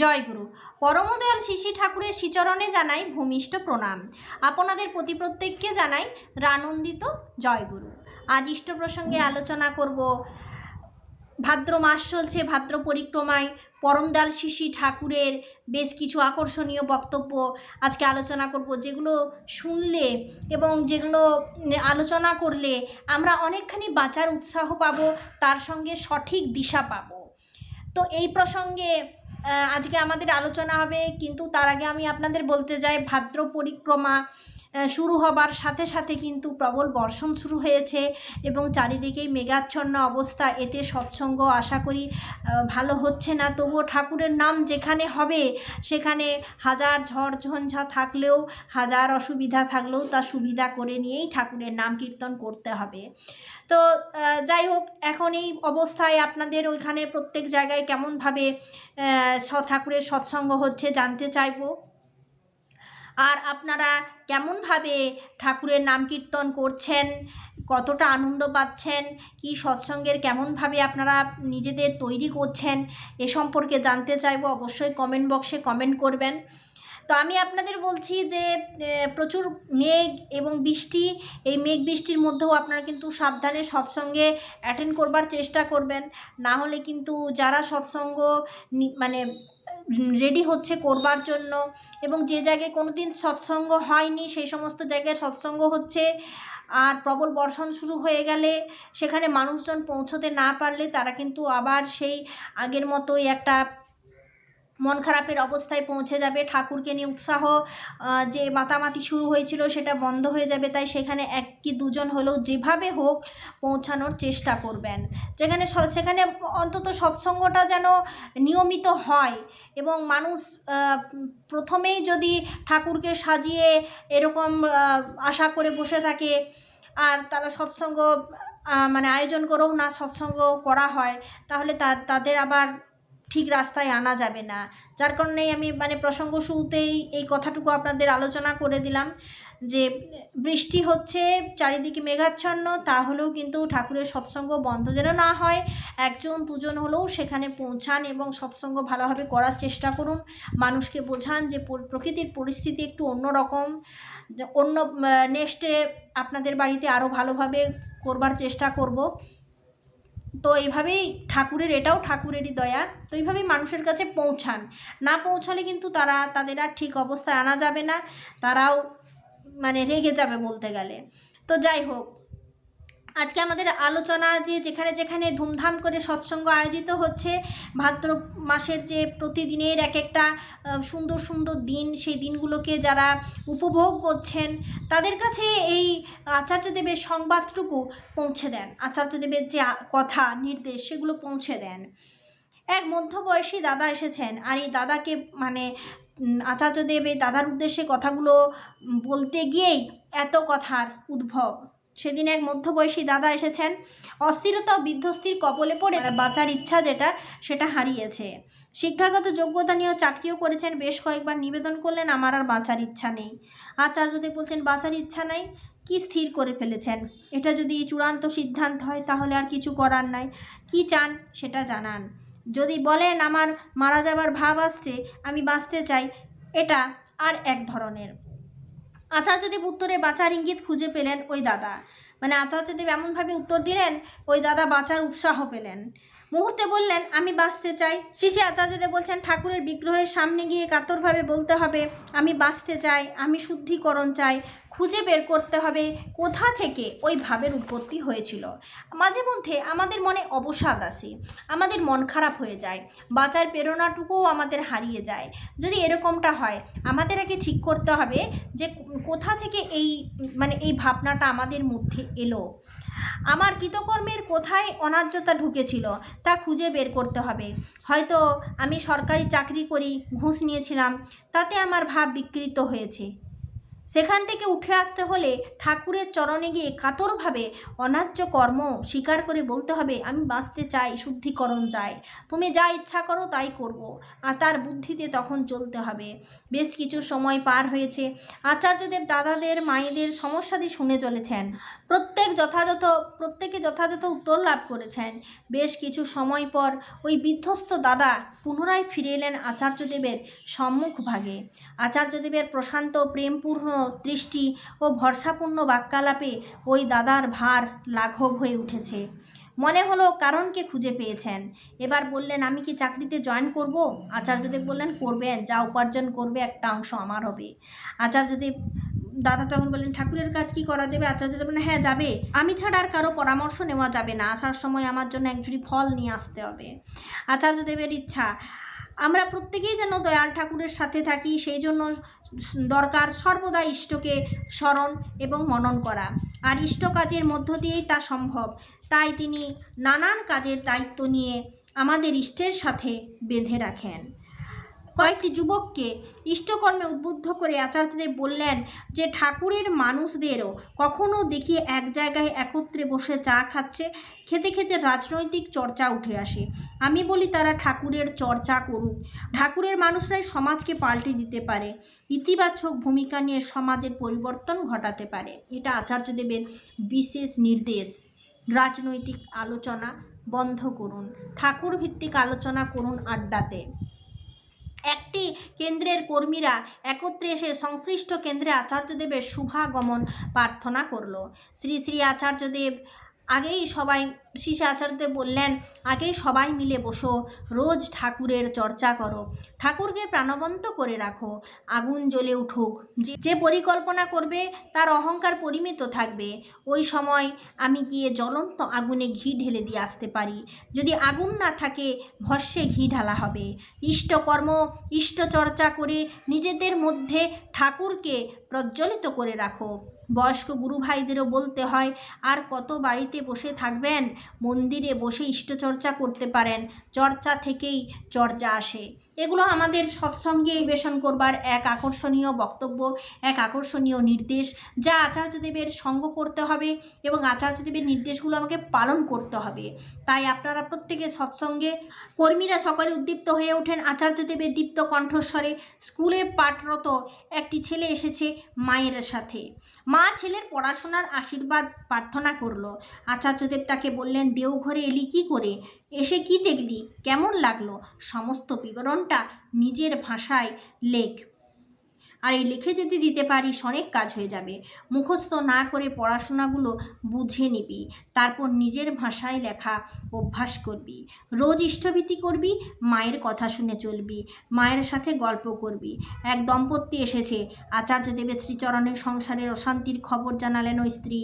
জয়গুরু। পরমদয়াল শিশি ঠাকুরের শ্রীচরণে জানাই ভূমিষ্ঠ প্রণাম। আপনাদের প্রতি প্রত্যেককে জানাই রানন্দিত জয়গুরু। আজ ইষ্ট প্রসঙ্গে আলোচনা করব। ভাদ্র মাস চলছে, ভাদ্র পরিক্রমায়। পরমদয়াল শিশি ঠাকুরের বেশ কিছু আকর্ষণীয় বক্তব্য আজকে আলোচনা করব, যেগুলো শুনলে এবং যেগুলো আলোচনা করলে আমরা অনেকখানি বাঁচার উৎসাহ পাব, তার সঙ্গে সঠিক দিশা পাবো। তো এই প্রসঙ্গে আজকে আমাদের আলোচনা হবে কিন্তু তার আগে আমি আপনাদের বলতে যাই ভাদ্র পরিক্রমা শুরু হবার সাথে সাথে কিন্তু প্রবল বর্ষণ শুরু হয়েছে এবং চারিদিকেই মেঘাচ্ছন্ন অবস্থা। এতে সৎসঙ্গ আশা করি ভালো হচ্ছে না। তবুও ঠাকুরের নাম যেখানে হবে, সেখানে হাজার ঝড় ঝঞ্ঝা থাকলেও, হাজার অসুবিধা থাকলেও তা সুবিধা করে নিয়েই ঠাকুরের নাম কীর্তন করতে হবে। তো যাই হোক, এখন এই অবস্থায় আপনাদের ওইখানে প্রত্যেক জায়গায় কেমনভাবে ঠাকুরের সৎসঙ্গ হচ্ছে জানতে চাইব। আর আপনারা কেমনভাবে ঠাকুরের নাম কীর্তন করছেন? কতটা আনন্দ পাচ্ছেন? কি সৎসঙ্গের কেমনভাবে আপনারা নিজেদের তৈরি করছেন? এ সম্পর্কে জানতে চাইব, অবশ্যই কমেন্ট বক্সে কমেন্ট করবেন। তো আমি আপনাদের বলছি যে প্রচুর মেঘ এবং বৃষ্টি, এই মেঘ বৃষ্টির মধ্যেও আপনারা কিন্তু সাবধানে সৎসঙ্গে অ্যাটেন্ড করবার চেষ্টা করবেন। না হলে কিন্তু যারা সৎসঙ্গ মানে রেডি হচ্ছে করবার জন্য এবং যে জায়গায় কোনো দিন সৎসঙ্গ হয়নি, সেই সমস্ত জায়গায় সৎসঙ্গ হচ্ছে আর প্রবল বর্ষণ শুরু হয়ে গেলে সেখানে মানুষজন পৌঁছতে না পারলে তারা কিন্তু আবার সেই আগের মতোই একটা মন খারাপের অবস্থায় পৌঁছে যাবে, ঠাকুরকে নিয়ে উৎসাহ যে মাতামাতি শুরু হয়েছিল সেটা বন্ধ হয়ে যাবে, তাই সেখানে এক কি দুজন হলেও যেভাবে হোক পৌঁছানোর চেষ্টা করবেন। যেখানে সেখানে অন্তত সৎসঙ্গটা যেন নিয়মিত হয় এবং মানুষ প্রথমেই যদি ঠাকুরকে সাজিয়ে এরকম আশা করে বসে থাকে, আর তারা সৎসঙ্গ মানে আয়োজন করেও না সৎসঙ্গ করা হয়, তাহলে তাদের আবার ঠিক রাস্তায় আনা যাবে না। যার কারণেই আমি মানে প্রসঙ্গ শুরুতেই এই কথাটুকু আপনাদের আলোচনা করে দিলাম যে, বৃষ্টি হচ্ছে, চারিদিকে মেঘাচ্ছন্ন, তাহলেও কিন্তু ঠাকুরের সৎসঙ্গ বন্ধ যেন না হয়। একজন, দুজন হলেও সেখানে পৌঁছান এবং সৎসঙ্গ ভালোভাবে করার চেষ্টা করুন। মানুষকে বোঝান যে প্রকৃতির পরিস্থিতি একটু অন্যরকম। অন্য নেক্সটে আপনাদের বাড়িতে আরও ভালোভাবে করবার চেষ্টা করব। তো এইভাবেই ঠাকুরের এটাও ঠাকুরেরই দয়া। তো এইভাবেই মানুষের কাছে পৌঁছান। না পৌঁছালে কিন্তু তারা, তাদের আর ঠিক অবস্থায় আনা যাবে না। তারাও মানে রেগে যাবে বলতে গেলে। তো যাই হোক আজকে আমাদের আলোচনা যে যেখানে যেখানে ধুমধাম করে সৎসঙ্গ আয়োজিত হচ্ছে, ভাদ্র মাসের যে প্রতিদিনের এক একটা সুন্দর সুন্দর দিন, সেই দিনগুলোকে যারা উপভোগ করছেন, তাদের কাছে এই আচার্যদেবের সংবাদটুকু পৌঁছে দেন। আচার্যদেবের যে কথা, নির্দেশ, সেগুলো পৌঁছে দেন। এক মধ্যবয়সী দাদা এসেছেন, আর এই দাদাকে মানে আচার্যদেব এই দাদার উদ্দেশ্যে কথাগুলো বলতে গিয়েই এত কথার উদ্ভব। সেদিন এক মধ্যবয়সী দাদা এসেছেন। অস্থিরতা ও বিধ্বস্তির কবলে পড়ে বাঁচার ইচ্ছা যেটা, সেটা হারিয়েছে। শিক্ষাগত যোগ্যতা নিয়েও চাকরিও করেছেন, বেশ কয়েকবার নিবেদন করলেন, আমার আর বাঁচার ইচ্ছা নেই। আচার্যদেব বলছেন, বাঁচার ইচ্ছা নাই, কি স্থির করে ফেলেছেন? এটা যদি চূড়ান্ত সিদ্ধান্ত হয়, তাহলে আর কিছু করার নাই। কি চান, সেটা জানান। যদি বলেন, আমার মারা যাবার ভাব আসছে, আমি বাঁচতে চাই, এটা আর এক ধরনের। আচার্যদেব উত্তরে বাঁচার ইঙ্গিত খুঁজে পেলেন ওই দাদা। মানে আচার্যদেব এমনভাবে উত্তর দিলেন, ওই দাদা বাঁচার উৎসাহ পেলেন। মুহূর্তে বললেন, আমি বাঁচতে চাই। শিশি আচার্যদেব বলছেন, ঠাকুরের বিগ্রহের সামনে গিয়ে কাতরভাবে বলতে হবে, আমি বাঁচতে চাই, আমি শুদ্ধিকরণ চাই। খুঁজে বের করতে হবে কোথা থেকে ওই ভাবের উৎপত্তি হয়েছিল। মাঝে মধ্যে আমাদের মনে অবসাদ আসে, আমাদের মন খারাপ হয়ে যায়, বাঁচার প্রেরণাটুকুও আমাদের হারিয়ে যায়। যদি এরকমটা হয়, আমাদের আগে ঠিক করতে হবে যে কোথা থেকে এই মানে এই ভাবনাটা আমাদের মধ্যে এলো। আমার কৃতকর্মের কোথায় অন্যায্যতা ঢুকেছিল, তা খুঁজে বের করতে হবে। হয়তো আমি সরকারি চাকরি করি, ঘুষ নিয়েছিলাম, তাতে আমার ভাব বিকৃত হয়েছে। সেখান থেকে উঠে আসতে হলে ঠাকুরের চরণে গিয়ে কাতরভাবে অন্যায্য কর্ম স্বীকার করে বলতে হবে, আমি বাঁচতে চাই, শুদ্ধিকরণ চাই। তুমি যা ইচ্ছা করো তাই করব। আর তার বুদ্ধিতে তখন চলতে হবে। বেশ কিছু সময় পার হয়েছে। আচার্যদেব দাদাদের, মায়েদের সমস্যাদি শুনে চলেছেন। প্রত্যেক যথাযথ, প্রত্যেকে যথাযথ উত্তর লাভ করেছেন। বেশ কিছু সময় পর ওই বিধ্বস্ত দাদা পুনরায় ফিরে এলেন আচার্যদেবের সম্মুখ ভাগে। আচার্যদেবের প্রশান্ত প্রেমপূর্ণ দৃষ্টি ও ভরসাপূর্ণ বাক্যালাপে ওই দাদার ভার লাঘব হয়ে উঠেছে। মনে হলো কারণকে খুঁজে পেয়েছেন। এবার বললেন, আমি কি চাকরিতে জয়েন করব? আচার্যদেব বললেন, করবেন, যা উপার্জন করবে একটা অংশ আমার হবে। আচার্যদেব, দাদা তখন বললেন, ঠাকুরের কাজ কি করা যাবে? আচার্যদেব বললেন হ্যাঁ যাবে। আমি ছাড়া আর কারও পরামর্শ নেওয়া যাবে না। আসার সময় আমার জন্য একজুড়ি ফল নিয়ে আসতে হবে। আচার্যদেবের ইচ্ছা আমরা প্রত্যেকেই যেন দয়াল ঠাকুরের সাথে থাকি, সেই জন্য দরকার সর্বদা ইষ্টকে স্মরণ এবং মনন করা। আর ইষ্ট কাজের মধ্য দিয়েই তা সম্ভব। তাই তিনি নানান কাজের দায়িত্ব নিয়ে আমাদের ইষ্টের সাথে বেঁধে রাখেন। কয়েকটি যুবককে ইষ্টকর্মে উদ্বুদ্ধ করে আচার্যদেব বললেন যে, ঠাকুরের মানুষদেরও কখনো দেখি এক জায়গায় একত্রে বসে চা খাচ্ছে, খেতে খেতে রাজনৈতিক চর্চা উঠে আসে। আমি বলি, তারা ঠাকুরের চর্চা করুক। ঠাকুরের মানুষরাই সমাজকে পাল্টে দিতে পারে। ইতিবাচক ভূমিকা নিয়ে সমাজের পরিবর্তন ঘটাতে পারে। এটা আচার্যদেবের বিশেষ নির্দেশ। রাজনৈতিক আলোচনা বন্ধ করুন। ঠাকুর ভিত্তিক আলোচনা করুন আড্ডাতে। একটি কেন্দ্রের কর্মীরা একত্রে এসে সংশ্লিষ্ট কেন্দ্রে আচার্যদেবের শুভাগমন প্রার্থনা করল। শ্রী শ্রী আচার্যদেব আগেই সবাই শ্রী আচার্যদেব বললেন, আগেই সবাই মিলে বসো, রোজ ঠাকুরের চর্চা করো। ঠাকুরকে প্রাণবন্ত করে রাখো, আগুন জ্বলে উঠুক। যে- যে পরিকল্পনা করবে, তার অহংকার পরিমিত থাকবে। ওই সময় আমি গিয়ে জ্বলন্ত আগুনে ঘি ঢেলে দিয়ে আসতে পারি। যদি আগুন না থাকে, ভস্যে ঘি ঢালা হবে। ইষ্টকর্ম, ইষ্টচর্চা করে নিজেদের মধ্যে ঠাকুরকে প্রজ্বলিত করে রাখো। বয়স্ক গুরু ভাইদেরও বলতে হয়, আর কত বাড়িতে বসে থাকবেন? মন্দিরে বসে ইষ্টচর্চা করতে পারেন। চর্চা থেকেই চর্চা আসে। এগুলো আমাদের সৎসঙ্গে বেশন করবার এক আকর্ষণীয় বক্তব্য, এক আকর্ষণীয় নির্দেশ যা আচার্যদেবের সঙ্গ করতে হবে এবং আচার্যদেবের নির্দেশগুলো আমাকে পালন করতে হবে। তাই আপনারা প্রত্যেকে সৎসঙ্গে কর্মীরা সকলে উদ্দীপ্ত হয়ে ওঠেন আচার্যদেবের দীপ্ত কণ্ঠস্বরে। স্কুলে পাঠরত একটি ছেলে এসেছে মায়ের সাথে। মা ছেলের পড়াশোনার আশীর্বাদ প্রার্থনা করল। আচার্যদেব তাকে বললেন, দেওঘরে এলি কি করে? এসে কি দেখলি? কেমন লাগল? সমস্ত বিবরণটা নিজের ভাষায় লেখ। আর এই লিখে যদি দিতে পারিস, অনেক কাজ হয়ে যাবে। মুখস্থ না করে পড়াশোনাগুলো বুঝে নিবি, তারপর নিজের ভাষায় লেখা অভ্যাস করবি। রোজ ইষ্টভীতি করবি, মায়ের কথা শুনে চলবি, মায়ের সাথে গল্প করবি। এক দম্পতি এসেছে, আচার্যদেবের শ্রীচরণের সংসারের অশান্তির খবর জানালেন ওই স্ত্রী।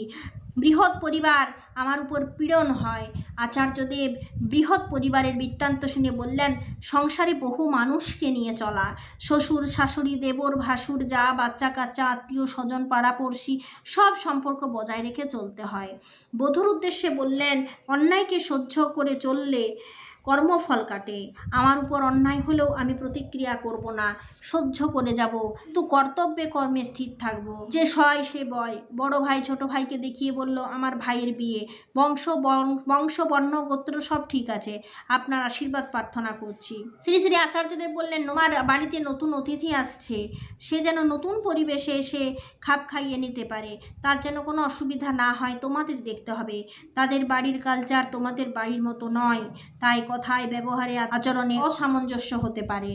বৃহৎ পরিবার আমার উপর পীড়ন হয়। আচার্যদেব বৃহৎ পরিবারের বৃত্তান্ত শুনে বললেন, সংসারে বহু মানুষকে নিয়ে চলা। শ্বশুর, শাশুড়ি, দেবর, ভাসুর, যা বাচ্চা কাচ্চা, আত্মীয় স্বজন, পাড়াপড়শি, সব সম্পর্ক বজায় রেখে চলতে হয়। বধুর উদ্দেশ্যে বললেন, অন্যায়কে সহ্য করে চললে কর্মফল কাটে। আমার উপর অন্যায় হলেও আমি প্রতিক্রিয়া করব না, সহ্য করে যাব। তো কর্তব্যে কর্মে স্থির থাকব। যে সয়, সে বয়। বড় ভাই, ছোট ভাইকে দেখিয়ে বলল, আমার ভাইয়ের বিয়ে। বংশ বংশ, বর্ণ, গোত্র সব ঠিক আছে। আপনার আশীর্বাদ প্রার্থনা করছি। শ্রী শ্রী আচার্যদেব বললেন আমার বাড়িতে নতুন অতিথি আসছে। সে যেন নতুন পরিবেশে এসে খাপ খাইয়ে নিতে পারে। তার যেন কোনো অসুবিধা না হয়, তোমাদের দেখতে হবে। তাদের বাড়ির কালচার তোমাদের বাড়ির মতো নয়। তাই কথায় ব্যবহারে আচরণে অসামঞ্জস্য হতে পারে।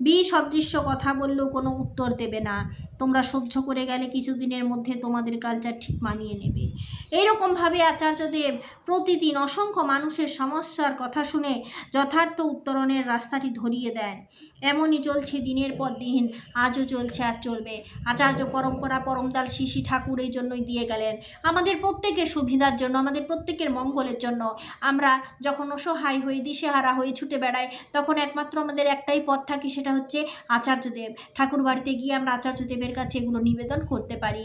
বি সদৃশ্য কথা বললেও কোনো উত্তর দেবে না। তোমরা সহ্য করে গেলে কিছুদিনের মধ্যে তোমাদের কালচার ঠিক মানিয়ে নেবে। এইরকমভাবে আচার্যদেব প্রতিদিন অসংখ্য মানুষের সমস্যার কথা শুনে যথার্থ উত্তরণের রাস্তাটি ধরিয়ে দেন। এমনই চলছে দিনের পর দিন, আজও চলছে আর চলবে। আচার্য পরম্পরা পরমদাল শিশি ঠাকুর এই জন্যই দিয়ে গেলেন। আমাদের প্রত্যেকের সুবিধার জন্য, আমাদের প্রত্যেকের মঙ্গলের জন্য। আমরা যখন অসহায় হয়ে দিশেহারা হয়ে ছুটে বেড়াই, তখন একমাত্র আমাদের একটাই পথ থাকে, সেটা হচ্ছে আচার্যদেব ঠাকুর বাড়িতে গিয়ে আমরা আচার্যদেবের কাছে এগুলো নিবেদন করতে পারি।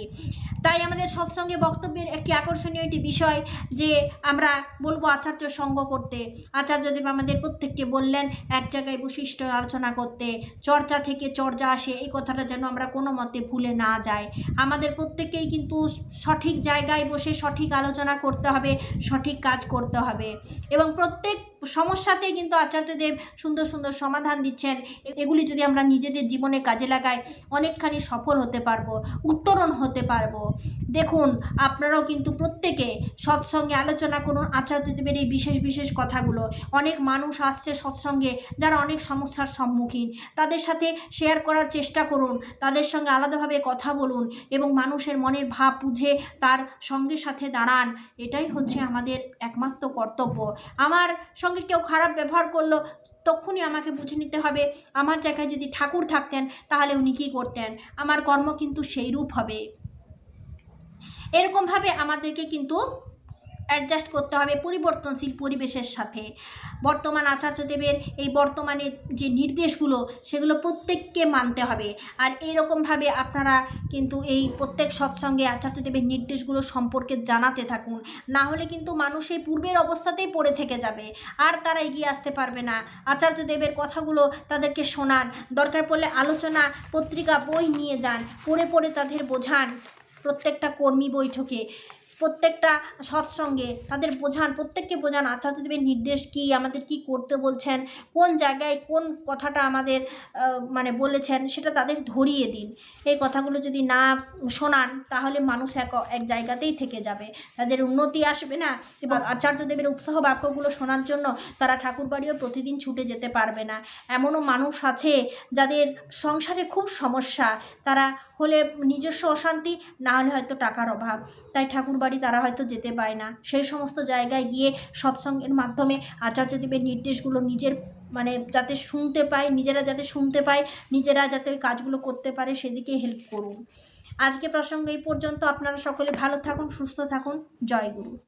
তাই আমাদের সৎসঙ্গে বক্তব্যের একটি আকর্ষণীয় একটি বিষয় যে আমরা বলব আচার্য সঙ্গ করতে। আচার্যদেব আমাদের প্রত্যেককে বললেন, এক জায়গায় বৈশিষ্ট্য আলোচনা করতে, চর্চা থেকে চর্চা আসে, এই কথাটা যেন আমরা কোনো মতে ভুলে না যাই। আমাদের প্রত্যেককেই কিন্তু সঠিক জায়গায় বসে সঠিক আলোচনা করতে হবে, সঠিক কাজ করতে হবে। এবং প্রত্যেক সমস্যাতেই কিন্তু আচার্যদেব সুন্দর সুন্দর সমাধান দিচ্ছেন। এগুলি যদি আমরা নিজেদের জীবনে কাজে লাগাই, অনেকখানি সফল হতে পারব, উত্তরণ হতে পারব। দেখুন, আপনারাও কিন্তু প্রত্যেকে সৎসঙ্গে আলোচনা করুন আচার্যদেবের এই বিশেষ বিশেষ কথাগুলো। অনেক মানুষ আসছে সৎসঙ্গে যারা অনেক সমস্যার সম্মুখীন। তাদের সাথে শেয়ার করার চেষ্টা করুন, তাদের সঙ্গে আলাদাভাবে কথা বলুন এবং মানুষের মনের ভাব বুঝে তার সঙ্গে সাথে দাঁড়ান। এটাই হচ্ছে আমাদের একমাত্র কর্তব্য। আমার সঙ্গে কেউ খারাপ ব্যবহার করল, তখনই আমাকে বুঝে নিতে হবে, আমার জায়গায় যদি ঠাকুর থাকতেন, তাহলে উনি কী করতেন? আমার কর্ম কিন্তু সেই রূপ হবে। এরকমভাবে আমাদেরকে কিন্তু অ্যাডজাস্ট করতে হবে পরিবর্তনশীল পরিবেশের সাথে। বর্তমান আচার্যদেবের এই বর্তমানের যে নির্দেশগুলো, সেগুলো প্রত্যেককে মানতে হবে। আর এইরকমভাবে আপনারা কিন্তু এই প্রত্যেক সৎসঙ্গে আচার্যদেবের নির্দেশগুলো সম্পর্কে জানাতে থাকুন। না হলে কিন্তু মানুষ এই পূর্বের অবস্থাতেই পড়ে থেকে যাবে। আর তারা এগিয়ে আসতে পারবে না। আচার্যদেবের কথাগুলো তাদেরকে শোনান। দরকার পড়লে আলোচনা, পত্রিকা, বই নিয়ে যান। পড়ে পড়ে তাদের বোঝান প্রত্যেকটা কর্মী বৈঠকে। প্রত্যেকটা সৎসঙ্গে, তাদের বোঝান, প্রত্যেককে বোঝান, আচার্যদেবের নির্দেশ কি, আমাদের কি করতে বলছেন, কোন জায়গায় কোন কথাটা আমাদের মানে বলেছেন, সেটা তাদের ধরিয়ে দিন। এই কথাগুলো যদি না শোনান, তাহলে মানুষ এক এক জায়গাতেই থেকে যাবে। তাদের উন্নতি আসবে না। এবং আচার্যদেবের উৎসাহ বাক্যগুলো শোনার জন্য তারা ঠাকুরবাড়িও প্রতিদিন ছুটে যেতে পারবে না। এমনও মানুষ আছে যাদের সংসারে খুব সমস্যা। তারা হলে নিজস্ব অশান্তি, না হলে হয়তো টাকার অভাব। তাই ঠাকুরবাড়ি তারা হয়তো যেতে পায় না। সেই সমস্ত জায়গায় গিয়ে সৎসঙ্গের মাধ্যমে আচার্যদেবের নির্দেশগুলো নিজের মানে যাতে শুনতে পায়, নিজেরা যাতে শুনতে পায়, নিজেরা যাতে ওই কাজগুলো করতে পারে, সেদিকে হেল্প করুন। আজকে প্রসঙ্গ এই পর্যন্ত। আপনারা সকলে ভালো থাকুন, সুস্থ থাকুন। জয় গুরু।